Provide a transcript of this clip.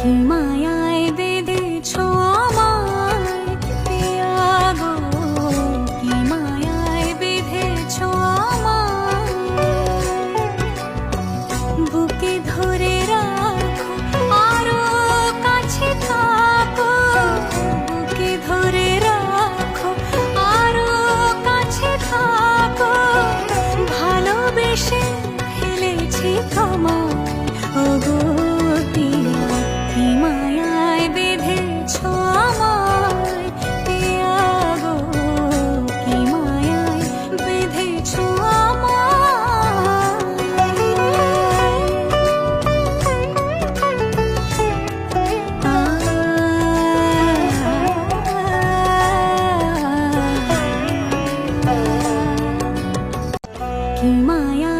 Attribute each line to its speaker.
Speaker 1: কি মায়ায় বেঁধেছ আমায়। গো কি মায়ায় বেঁধেছ আমায়। বুকে ধরে রাখো, আরও কাছে থাকো। বুকে ধরে রাখো, আরও কাছে থাকো। ভালোবেসে ফেলেছি তোমায়। 匹马呀。